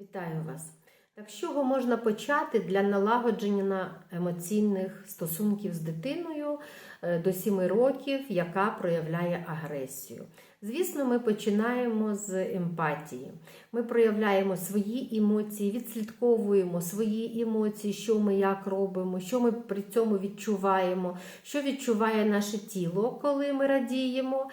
Вітаю вас! Так з чого можна почати для налагодження емоційних стосунків з дитиною е, до 7 років, яка проявляє агресію? Звісно, ми починаємо з емпатії. Ми проявляємо свої емоції, відслідковуємо свої емоції, що ми як робимо, що ми при цьому відчуваємо, що відчуває наше тіло, коли ми радіємо.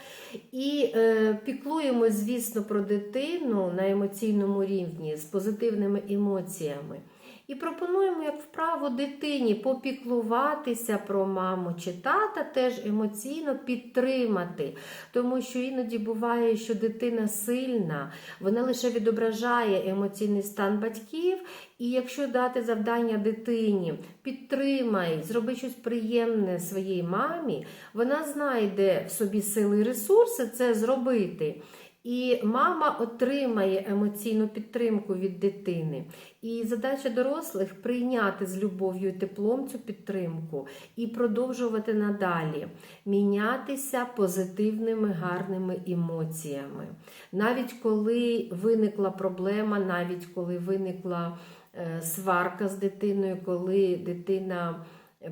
І е, піклуємо, звісно, про дитину на емоційному рівні з позитивними емоціями. І пропонуємо як вправу дитині попіклуватися про маму чи тата, теж емоційно підтримати. Тому що іноді буває, що дитина сильна, вона лише відображає емоційний стан батьків. І якщо дати завдання дитині, підтримай, зроби щось приємне своїй мамі, вона знайде в собі сили і ресурси це зробити. І мама отримає емоційну підтримку від дитини. І задача дорослих прийняти з любов'ю і теплом цю підтримку і продовжувати надалі мінятися позитивними гарними емоціями. Навіть коли виникла проблема, навіть коли виникла е, сварка з дитиною, коли дитина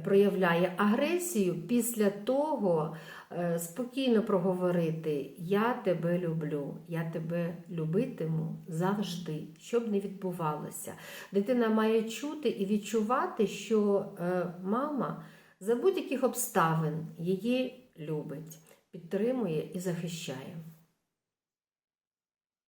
проявляє агресію, після того е, спокійно проговорити Я тебе люблю, я тебе любитиму завжди, що б не відбувалося. Дитина має чути і відчувати, що е, мама за будь-яких обставин її любить, підтримує і захищає.